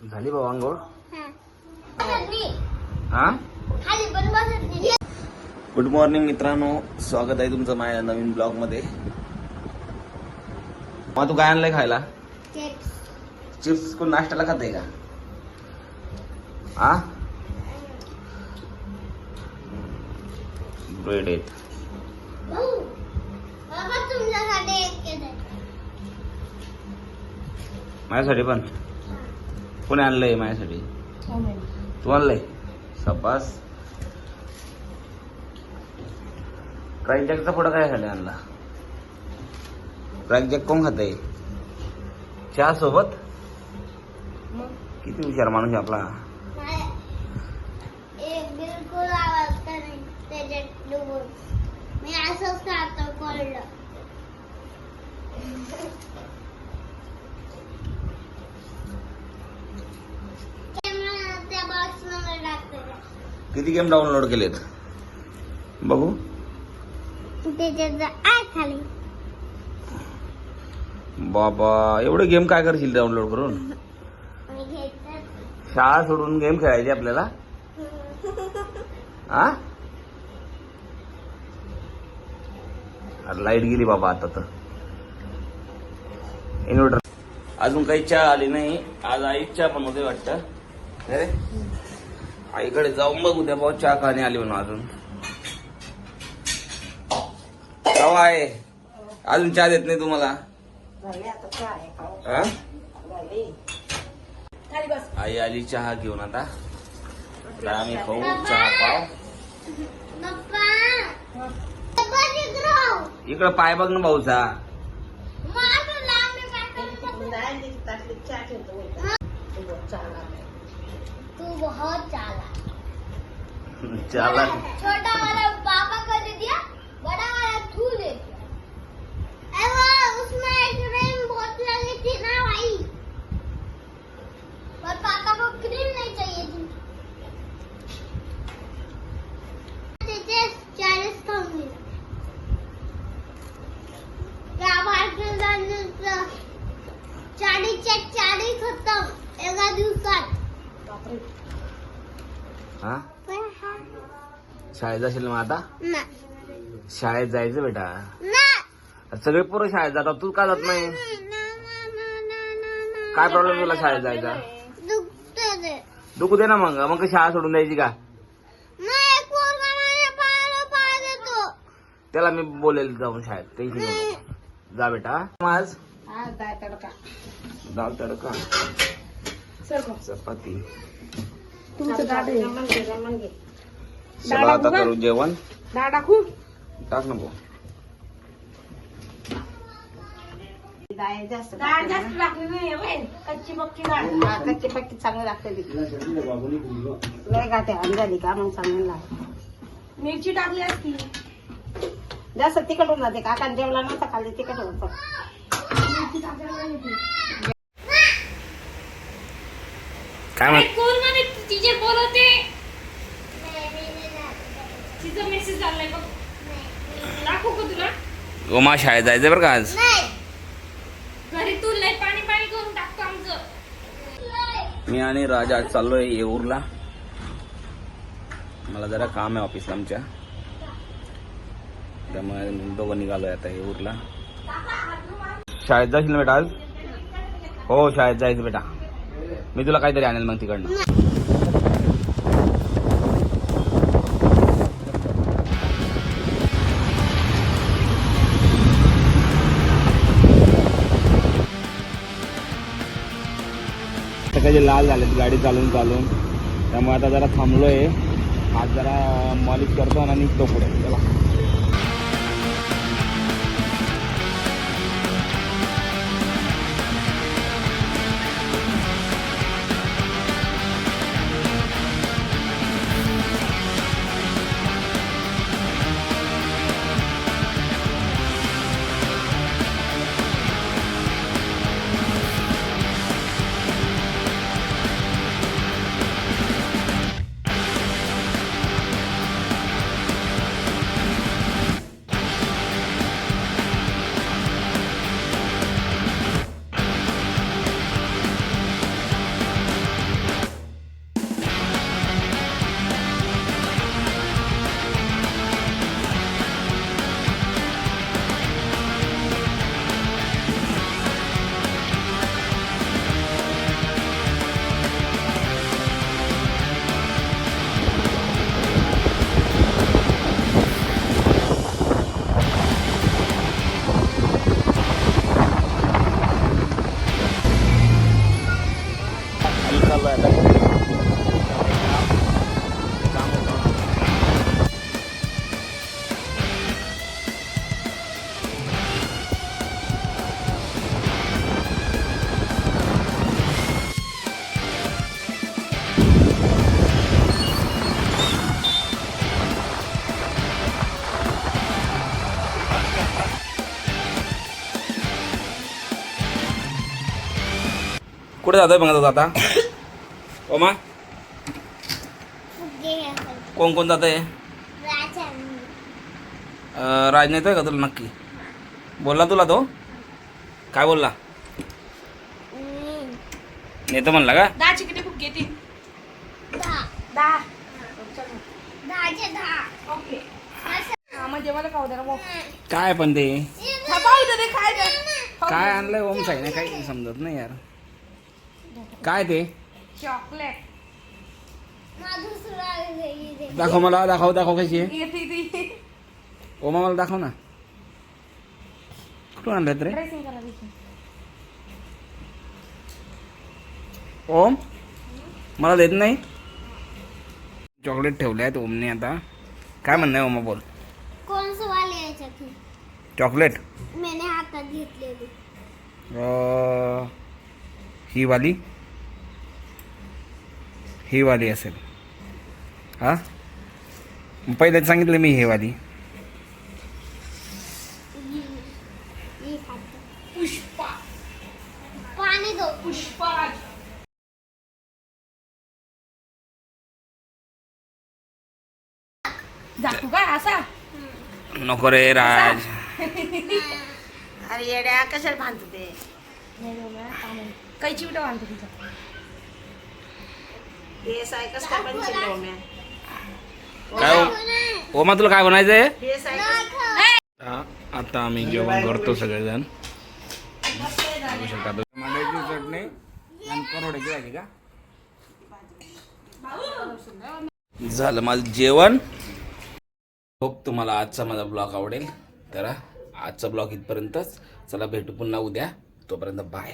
झाली भाऊ अंघोळ हा. पण बसत नाही. गुड मॉर्निंग मित्रांनो. स्वागत आहे तुमचं माझ्या नवीन ब्लॉगमध्ये. मग तू काय आणलंय खायला? चिप्स चिप्स कोण नाश्त्याला खाते का? आ? ब्रेड आहेत. बाबा माझ्यासाठी पण. कोणी आणलंय माझ्यासाठी? तू आणलंय? सपास. क्रॅकजॅकचा पुढं काय झालं आणला? क्रॅकजॅक कोण खात आहे चहा सोबत? किती हुशार माणूस आपला. मी असंच खातो कोल्ड कॅमेरा त्या बॉक्समध्ये टाकतो किती गेम डाउनलोड केलेत? बघू. बाबा एवढे गेम काय करशील डाउनलोड करून? शाळा सोडून गेम खेळायचे आपल्याला? हा लाइट गेली बाबा आता तर. इन्व्हर्टर अजून काही चहा आली नाही. आज आई चहा पण होते वाटतं. अरे? आईकडे जाऊन बघ उद्या भाऊ चहा खाणे आली म्हणून अजून. कवा आहे. अजून चहा देत नाही तुम्हाला? हा? आई आली चहा घेऊन आता. आता आम्ही खाऊ चहा पाव. पप्पा. जिगराव इकडं पाय बघ ना भाऊचा. पाठवून तू बहुत चाला चला छोटा वाला हा? शाळेत जाशील मग आता? शाळेत जायचं बेटा. सगळे पोरं शाळेत जातात तू का जात नाही? काय प्रॉब्लेम तुला शाळेत जायचा? दुखतं ते दुखू दे ना मग. मग शाळा सोडून द्यायची का? त्याला मी बोलेल जाऊन शाळेत. टेन्शन घेऊ नको जा बेटा. आज? दाल तडका. चपाती. चला आता करू जेवण. टाक ना भाऊ. डाळ जास्त लागली नाही कच्ची पक्की डाळ कच्ची पक्की चांगली लागते ती. लय गाते आणि झाली का मग चांगली लागते. मिरची टाकली असती. जास्त तिखट होऊन जाते काका जेवला नव्हता खाली तिखट होत. काय म्हण कोण म्हणे? तिचे बोलवते तिचा मेसेज आलाय बघ. दाखवू का तुला. गोमा शाळेत जायचं बरं का आज? नाही. घरी तू लय पाणी पाणी करून टाकतो आमचं. मी आणि राजा आज चाललोय येऊरला. मला जरा काम आहे ऑफिसला आमच्या. त्यामुळे मी दोघं निघालोय आता येऊरला. शाळेत जाशील ना बेटा आज? हो शाळेत जायचं बेटा. मी तुला काहीतरी आणेल मग तिकडनं. सकाळचे लाल झालेत गाडी चालून चालून. त्यामुळे आता जरा थांबलोय. आज जरा मॉलिश करतो आणि निघतो पुढे. चला. कुठे जातोय मग आता? ओमा. कोण कोण जात आहे राजा नेतोय का तुला नक्की? बोलला तुला तो? काय बोलला. नेतो म्हणला का? घेते काय पण ते. काय आणलंय ओम साईने? काही समजत नाही यार. काय ते? चॉकलेट. दाखव मला दाखव दाखव कशी आहे. येते ती. ओमा मला दाखव ना. कुठून आणलं रे? ड्रेसिंग करा तिची. ओम मला देत नाही. चॉकलेट ठेवले आहेत ओमने आता. काय म्हणणं आहे ओमा बोल. कोण सवाल यायच्यात चॉकलेट. मैंने हातात घेतलेली. अं, ही वाली ही वाली असेल. हा? पहिले सांगितलं मी हे वाली. ही ही नको रे राज. अरे येड्या कशाला बांधतो ते काही चिवटा बांधतो तिचा बेस आहे कसं काय पण चिवटा ओम्या काय ओ- ओमा तुला काय बनायचंय? बेस आहे हा, आता आम्ही जेवण करतो सगळेजण. बघू शकता टमाट्याची चटणी आणि करोड्याची भाजी का? झालं माझं जेवण. होप तुम्हाला आजचा माझा ब्लॉग आवडेल. तर आजचा ब्लॉग इथपर्यंतच. चला भेटू पुन्हा उद्या. तोपर्यंत बाय